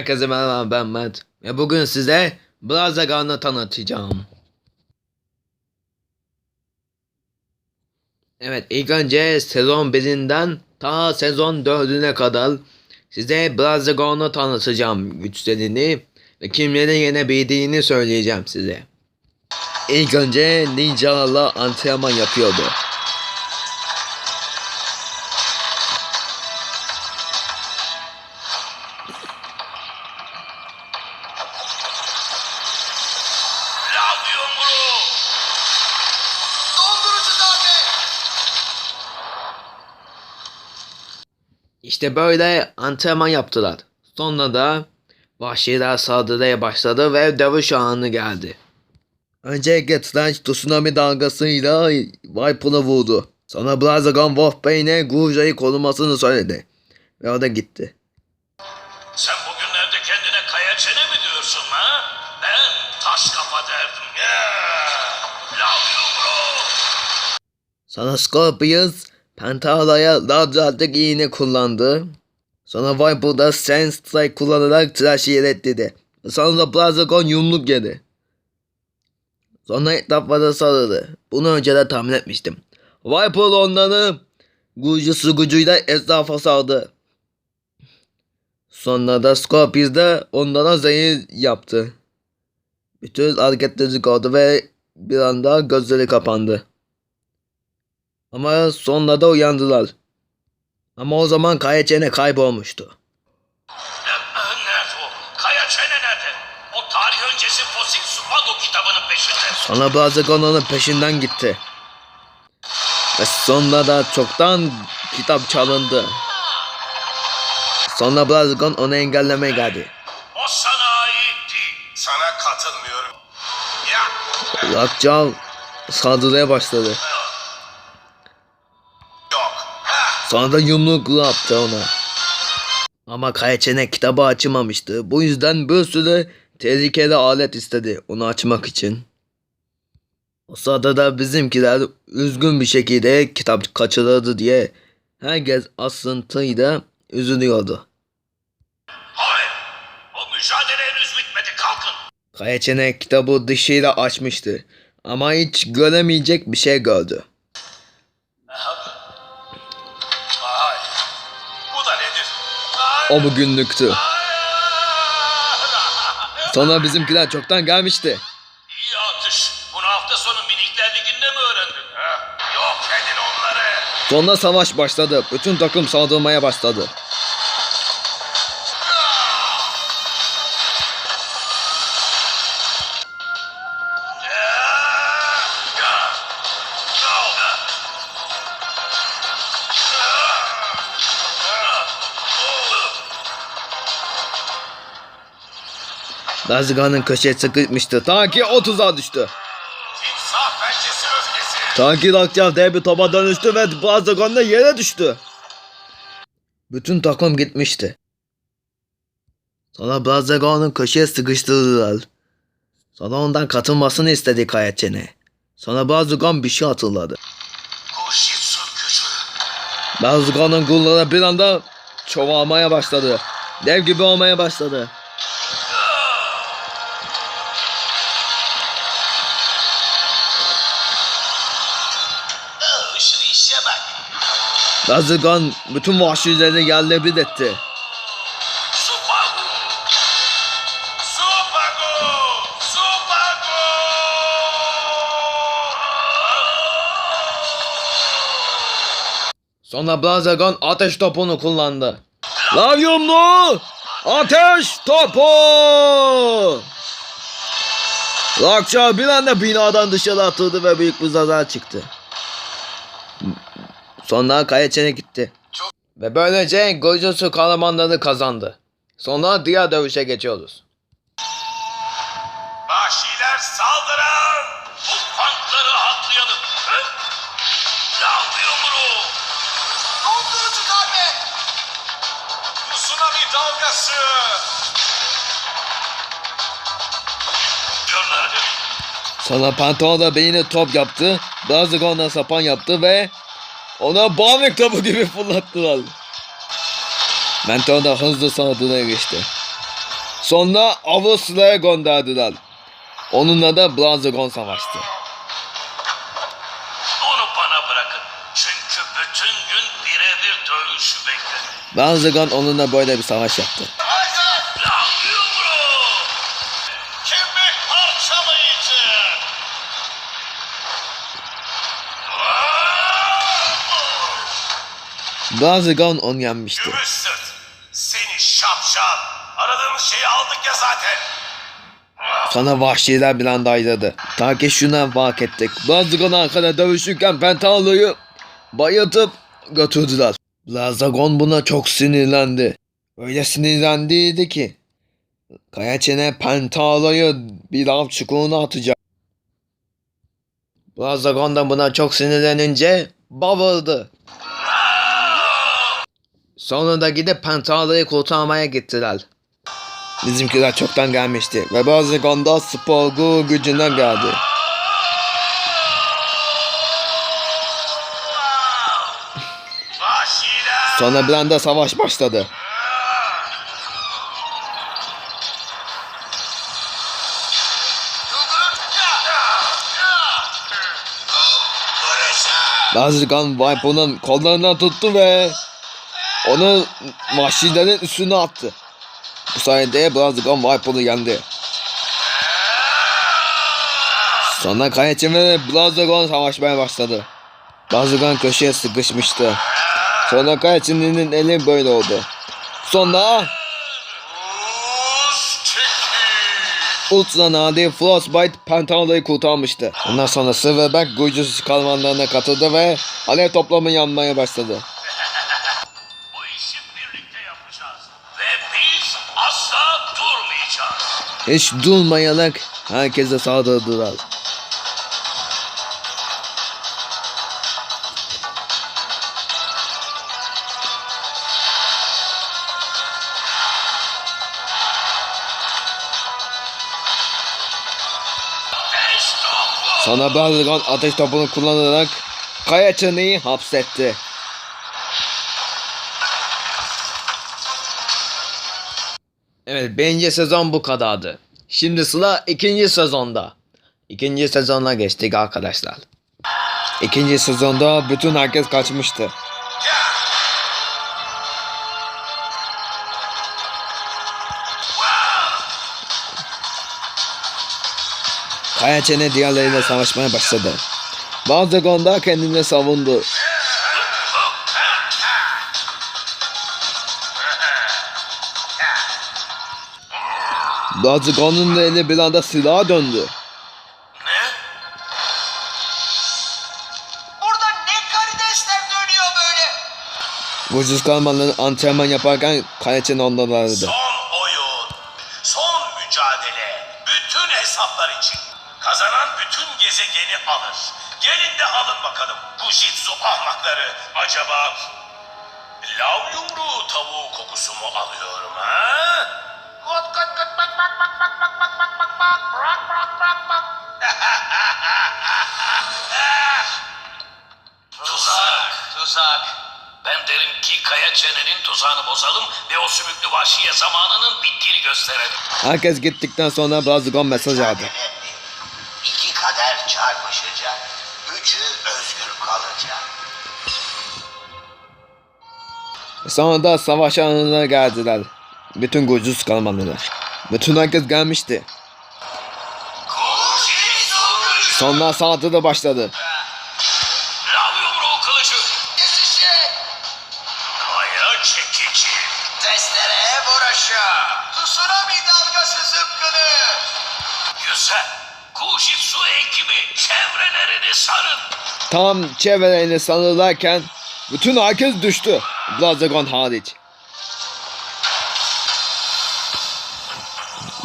Herkese merhaba ben Mert ve bugün size Brazagan'ı tanıtacağım. Evet ilk önce sezon 1'inden ta sezon 4'üne kadar size Brazagan'ı tanıtacağım güçlerini ve kimleri yenebildiğini söyleyeceğim size. İlk önce ninjalarla antrenman yapıyordu. İşte böyle antrenman yaptılar. Sonra da vahşiler saldırıya başladı ve dövüş anı geldi. Öncelikle Trench tsunami dalgasıyla Viper'ı vurdu. Sonra Blazagon Wolfbane'e Gurja'yı korumasını söyledi. Ve o da gitti. Sen bugünlerde kendine kaya çene mi diyorsun ha? Ben taş kafa derdim. Ya. Lav yumruğu. Sonra Scorpius Pentara'ya large artık iğne kullandı. Sonra Viper da Sand Strike kullanarak Trash'i yedetledi. Sonra da Blazagon yumruk yedi. Sonra etraflara sarıldı. Bunu önceden tahmin etmiştim. Viper onları Gucu gücüyle etrafa sardı. Sonra da Scorpius da onlara zehir yaptı. Bütün hareketleri kaldı ve bir anda gözleri kapandı. Ama sonra da uyandılar. Ama o zaman kaya çene kaybolmuştu. Ne- ne- Nerede o? Kaya çene nerede? O tarih öncesi fosil Supago kitabının peşinde. Sonra Blazagon onun peşinden gitti. Ve sonra da çoktan kitap çalındı. Sonra Blazagon onu engellemeye geldi. O sana ait değil. Sana katılmıyorum. Ya. Lockjaw saldırıya başladı. Sonra da yumruklu yaptı ona. Ama Kayaçene kitabı açmamıştı. Bu yüzden bir sürü tehlikeli alet istedi onu açmak için. O sırada da bizimkiler üzgün bir şekilde kitap kaçırıldı diye herkes aslında üzülüyordu. Hayır. O mücadele henüz bitmedi. Kalkın. Kayaçene kitabı dışıyla açmıştı. Ama hiç göremeyecek bir şey gördü. O bugünlüktü. Sonra bizimkiler çoktan gelmişti. İyi atış. Bunu hafta sonu minikler liginde mi öğrendin? Ha? Yok edin onları. Sonra savaş başladı. Bütün takım saldırmaya başladı. Razgan'ın köşeye sıkışmıştı. Ta ki o tuzağa düştü. Ta ki dev bir topa dönüştü ve Razgan da yere düştü. Bütün takım gitmişti. Sonra Brazagon'un köşeye sıkıştırdılar. Sonra ondan katılmasını istedi Kayaçen'e. Sonra Brazagon bir şey hatırladı. Brazagon'un gulları bir anda çoğalmaya başladı. Dev gibi olmaya başladı. Brazagon bütün vahşileri yerle bir etti. Sonra Brazagon ateş topunu kullandı. Lavyumlu ateş topu! Rakça bir anda binadan dışarı atıldı ve büyük bir zarar çıktı. Sonra Kayaçen'e gitti. Çok- Ve böylece Gojutsu kahramanları kazandı. Sonra diğer dövüşe geçiyoruz. Vahşiler saldırın. Bu tankları atlayalım. Hı? Lav yumruğu. Dondurucu darbe. Tsunami dalgası. Sonra Pantolon da beyni top yaptı. Brazagon'la sapan yaptı ve ona bağ topu gibi fırlattılar. Mentor da hızlı saldırıya geçti. Sonra Avustralya'ya gönderdiler. Onunla da Blazagon savaştı. Onu bana bırakın. Çünkü bütün gün birebir dövüşü bekledim. Blazagon onunla böyle bir savaş yaptı. Blazagon onu yenmişti. Gümüş sırt! Seni şapşal! Aradığımız şeyi aldık ya zaten. Sonra vahşiler bir anda ayrıldı. Ta ki şuna fark ettik. Blazagon arkada dövüşürken Pentalo'yu bayıltıp götürdüler. Blazagon buna çok sinirlendi. Öyle sinirlendiydi ki. Kaya çene Pentalo'yu bir lav çukuruna atacak. Blazagon da buna çok sinirlenince bağırdı. Sonra da gidip Pentalo'yu kurtarmaya gittiler. Bizimkiler çoktan gelmişti ve bazı gondol sporgu gücünden geldi. Sonra bir anda savaş başladı. Bazıgan Viper'ın kollarından tuttu ve onu vahşilerin üstüne attı. Bu sayede Blazigon Viper'ı yendi. Sonra Kayaçin ve Blazigon savaşmaya başladı. Blazigon köşeye sıkışmıştı. Sonra Kayaçin'in eli böyle oldu. Sonra! Ultra nadir Frostbite Pentalo'yu kurtarmıştı. Ondan sonra Silverback Gurcus kalmanlarına katıldı ve alev toplamı yanmaya başladı. Asla durmayacağız. Hiç durmayarak herkese saldırdılar. Sonra Balrog ateş topunu kullanarak Kaya Çını'yı hapsetti. Evet birinci sezon bu kadardı. Şimdi sıra ikinci sezonda. İkinci sezona geçtik arkadaşlar. İkinci sezonda bütün herkes kaçmıştı. Kaya Çene diğerleriyle savaşmaya başladı. Balzagon da kendini savundu. Balzagon'un da eli bir anda silaha döndü. Ne? Burada ne karidesler dönüyor böyle? Vücut kalmanın antrenman yaparken ondan aradı. Son oyun. Son mücadele. Bütün hesaplar için. Kazanan bütün gezegeni alır. Gelin de alın bakalım. Bu jitsu ahmakları. Acaba lav yumruğu tavuğu kokusu mu alıyorum ha? Kut kut kut tuzak, tuzak. Ben derim ki kaya çenenin tuzağını bozalım ve o sümüklü vahşiye zamanının bittiğini gösterelim. Herkes gittikten sonra Brazil'dan mesaj aldı. İki kader çarpışacak. Üçü özgür kalacak. Sonra savaş alanına geldiler. Bütün gücü kalmadılar. Bütün herkes gelmişti. Sonra sanatı da başladı. Tam çevrelerini sarılarken bütün herkes düştü. Blazagon hariç.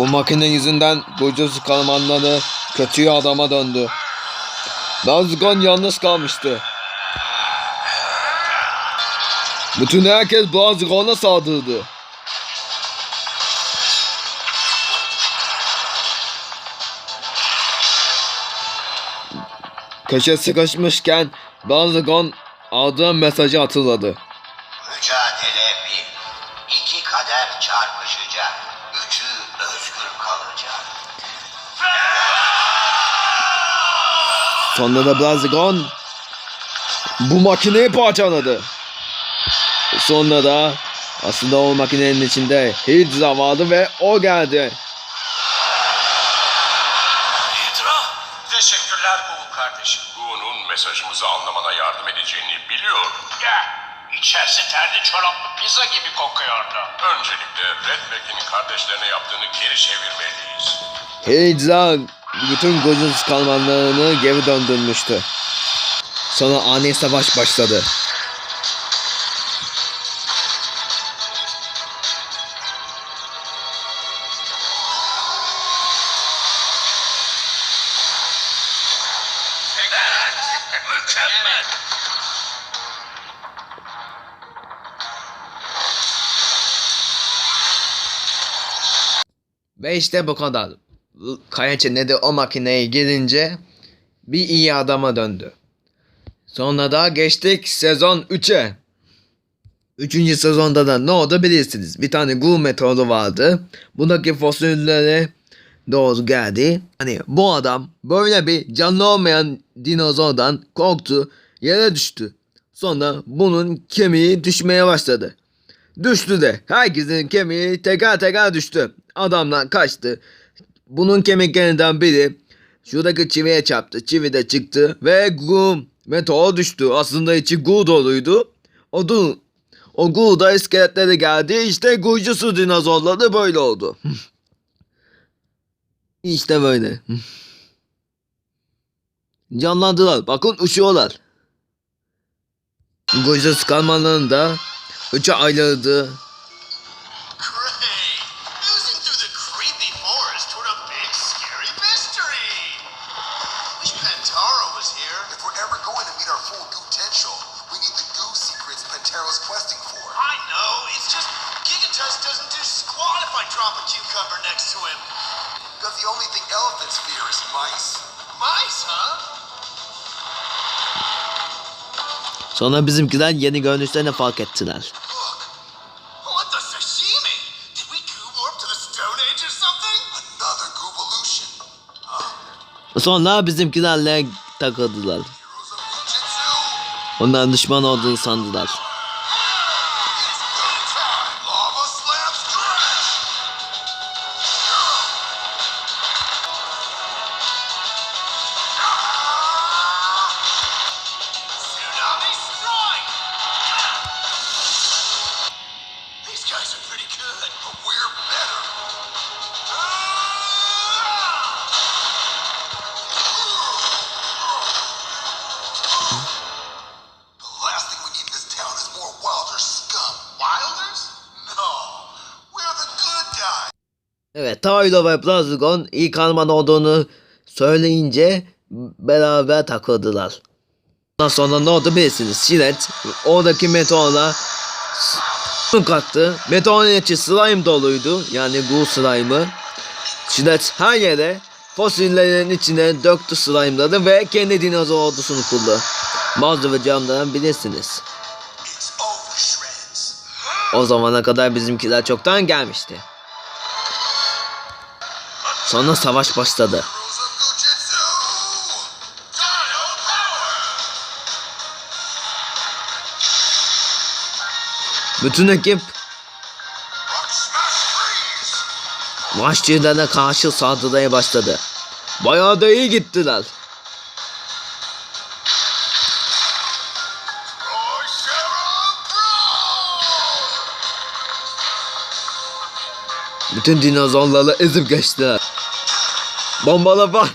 Bu makine yüzünden Gurcus kalmanları kötü adama döndü. Blazagon yalnız kalmıştı. Bütün herkes Blazagon'a saldırdı. Köşe sıkışmışken Blazagon aldığı mesajı hatırladı. Mücadele bir. İki kader çarpışacak. Üçü özgür. Sonra da Blaziken bu makineyi parçaladı. Sonra da aslında o makinenin içinde hiç zamanı ve o geldi. Hydra bütün Gojuz kalmanlarını geri döndürmüştü. Sonra ani savaş başladı. Ve işte bu kadar. Kayaçı ne de o makineye girince bir iyi adama döndü. Sonra da geçtik sezon 3'e. Üçüncü sezonda da ne oldu bilirsiniz. Bir tane Gu meteoru vardı. Buradaki fosillere doğru geldi. Hani bu adam böyle bir canlı olmayan dinozordan korktu. Yere düştü. Sonra bunun kemiği düşmeye başladı. Düştü de. Herkesin kemiği teker teker düştü. Adamdan kaçtı. Bunun kemiklerinden biri şuradaki çiviye çarptı. Çivi de çıktı ve Gu meteor düştü. Aslında içi Gu doluydu. O, du, o Gu da iskeletleri geldi. İşte Gu'cusu dinozorları böyle oldu. işte böyle. Canlandılar. Bakın uçuyorlar. Gu'cusu kalmanların da 3'e ayrıldı. Sonra bizimkiler yeni görünüşlerini fark ettiler. Look! What the sashimi? Did we goo warp to the Stone Age or something? Another goovolution. Sonra bizimkilerle takıldılar. Onların düşman olduğunu sandılar. Tylo ve Blazigon ilk Alman olduğunu söyleyince beraber takıldılar. Ondan sonra ne oldu bilirsiniz. Şiret oradaki meteorla s- kattı. Meteorun içi slime doluydu. Yani bu slime'ı. Şiret her yere fosillerin içine döktü slime'ları ve kendi dinozor ordusunu kurdu. Bazı ve camdan bilirsiniz. O zamana kadar bizimkiler çoktan gelmişti. Sonra savaş başladı. Bütün ekip vahşilerine karşı saldırıya başladı. Bayağı da iyi gittiler. Bütün dinozorları ezip geçtiler. Bombalı var.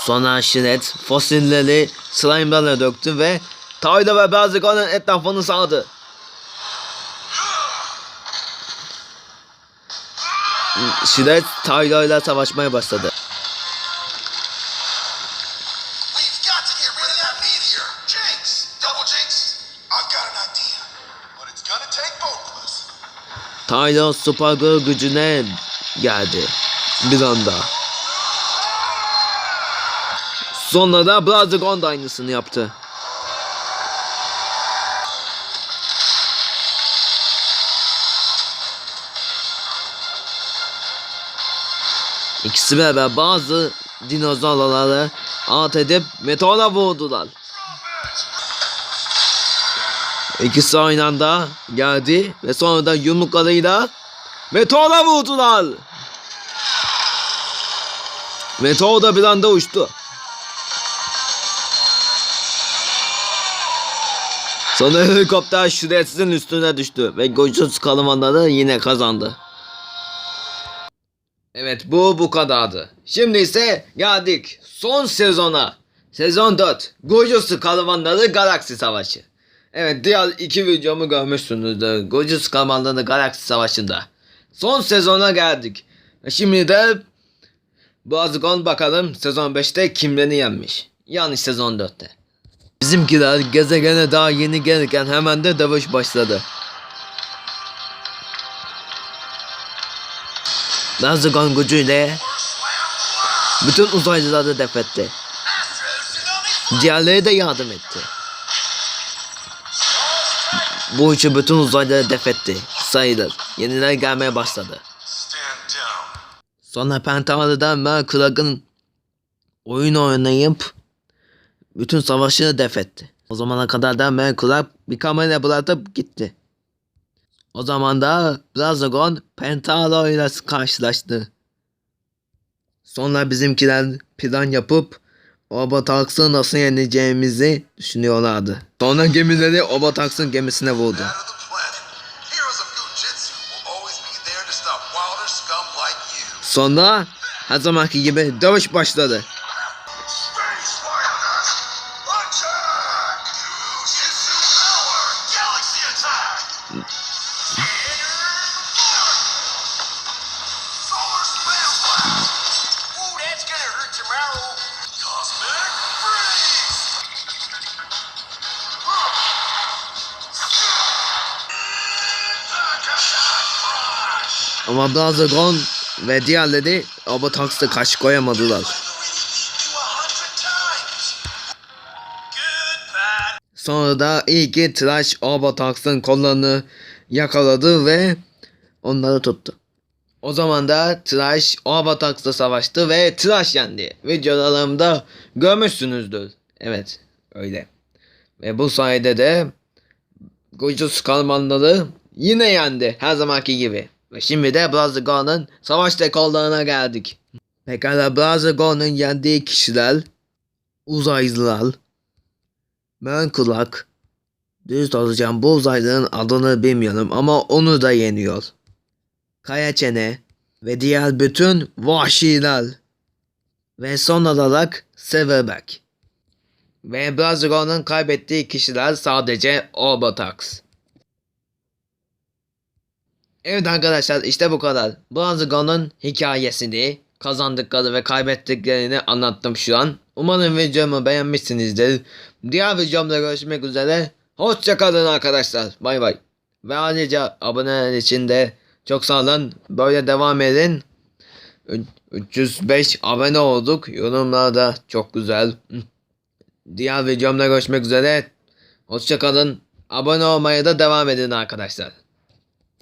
Sonra Shred fosilleri slime'larla döktü ve Tayda ve Bazikon'un etrafını sardı. Shred Tayda ile savaşmaya başladı. ready that meteor. Jinx! Double Jinx! I've got an idea. But it's gonna take both of us. Tyler Supergirl gücüne geldi. Bir anda. Sonra da Blaziken da aynısını yaptı. İkisi beraber bazı dinozorları alt edip meteora vurdular. İkisi aynı anda geldi ve sonra da yumruklarıyla meteora vurdular. Meteor da bir anda uçtu. Sonra helikopter Shreds'in üstüne düştü ve Gojutsu kahramanları yine kazandı. Evet bu bu kadardı. Şimdi ise geldik son sezona. Sezon 4. Gojutsu kahramanları Galaksi Savaşı. Evet diğer iki videomu görmüşsünüzdür. Gojutsu kahramanları Galaksi Savaşı'nda. Son sezona geldik. Ve Şimdi de Bazugon bakalım sezon 5'te kimlerini yenmiş. Yani sezon 4'te. Bizimkiler gezegene daha yeni gelirken hemen de dövüş başladı. Bazugon gücüyle bütün uzaylıları def etti. Diğerleri de yardım etti. Bu üçü bütün uzaylıları def etti. Sayılır. Yeniler gelmeye başladı. Sonra Pentamer'dan Merkulak'ın oyun oynayıp bütün savaşı def etti. O zamana kadar da Merkulak bir kamera bırakıp gitti. O zaman da Blazagon Pentalo ile karşılaştı. Sonra bizimkiler plan yapıp Obatax'ı nasıl yeneceğimizi düşünüyorlardı. Sonra gemileri Obatax'ın gemisine vurdu. Sonra her zamanki gibi dövüş başladı. Ama Blazagon ve diğerleri Obatax'ta karşı koyamadılar. Sonra da iyi ki Trash Obatax'ın kollarını yakaladı ve onları tuttu. O zaman da Trash Obatax'la savaştı ve Trash yendi. Videolarımda görmüşsünüzdür. Evet öyle. Ve bu sayede de Gojutsu kalmanları yine yendi her zamanki gibi. Ve şimdi de Blazagon'un savaş dekollarına geldik. Pekala Blazagon'un yendiği kişiler uzaylılar, ben kulak. Düz olacağım bu uzaylının adını bilmiyorum ama onu da yeniyor. Kaya çene ve diğer bütün vahşiler. Ve son olarak Silverback. Ve Blazigon'un kaybettiği kişiler sadece Obotax. Evet arkadaşlar işte bu kadar. Blazigon'un hikayesini, kazandıkları ve kaybettiklerini anlattım şu an. Umarım videomu beğenmişsinizdir. Diğer videomda görüşmek üzere. Hoşçakalın arkadaşlar. Bay bay. Ve ayrıca aboneler için de çok sağ olun. Böyle devam edin. Ü- 305 abone olduk. Yorumlarda çok güzel. Diğer videomda görüşmek üzere. Hoşçakalın. Abone olmaya da devam edin arkadaşlar.